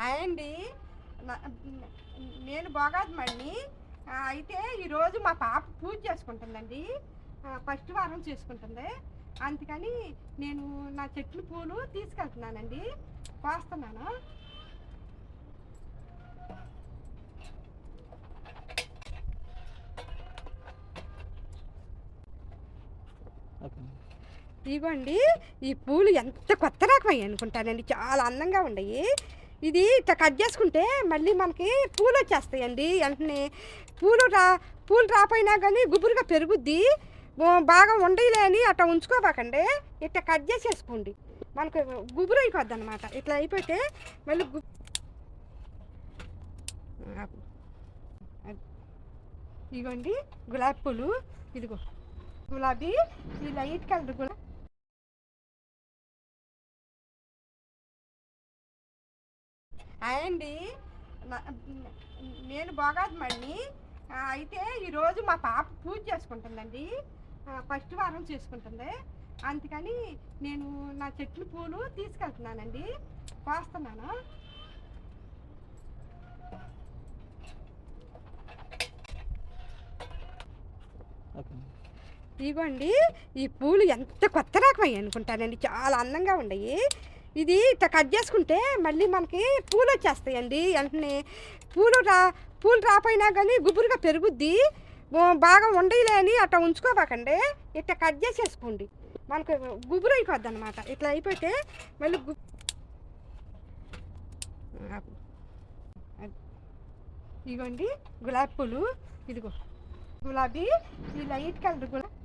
Hi అండి నేను బోగాదమణి అయితే ఈరోజు మా పాప పూజ చేసుకుంటుందండి. ఫస్ట్ వారం చేసుకుంటుంది. అందుకని నేను నా చెట్లు పూలు తీసుకెళ్తున్నానండి. కోస్తున్నాను. ఓకే ఇదిగోండి ఈ పూలు ఎంత కొత్త రకమయ్యి అనుకుంటానండి. చాలా అందంగా ఉన్నాయి. ఇది ఇట్లా కట్ చేసుకుంటే మళ్ళీ మనకి పూలు వచ్చేస్తాయండి. వెంటనే పూలు రా పూలు రాపోయినా కానీ గుబురుగా పెరుగుద్ది. బాగా ఉండయిలే అని అట్లా ఉంచుకోబాకండి. ఇట్లా కట్ చేసేసుకోండి. మనకు గుబురు అయిపోద్ది అనమాట ఇట్లా అయిపోతే మళ్ళీ గు ఇదిగోండి గులాబీ పూలు. ఇదిగో. గులాబీ ఈ లైట్ కలర్ గులాబీ హాయ్ అండి నేను బోగాదమణి అయితే ఈరోజు మా పాప పూజ చేసుకుంటుందండి. ఫస్ట్ వారం చేసుకుంటుంది. అందుకని నేను నా చెట్లు పూలు తీసుకెళ్తున్నానండి. కోస్తున్నాను. ఓకే ఇదిగోండి ఈ పూలు ఎంత కొత్త రకమయ్యి అనుకుంటానండి. చాలా అందంగా ఉన్నాయి. ఇది ఇట్లా కట్ చేసుకుంటే మళ్ళీ మనకి పూలు వచ్చేస్తాయండి. వెంటనే పూలు రా పూలు రాపోయినా కానీ గుబురుగా పెరుగుద్ది. బాగా ఉండయిలే అని అట్లా ఉంచుకోబాకండి. ఇట్లా కట్ చేసేసుకోండి. మనకు గుబురు అయిపోద్ది అనమాట ఇట్లా అయిపోతే మళ్ళీ గు ఇదిగోండి గులాబీ పూలు. ఇదిగో. గులాబీ ఈ లైట్ కలర్ గులాబీ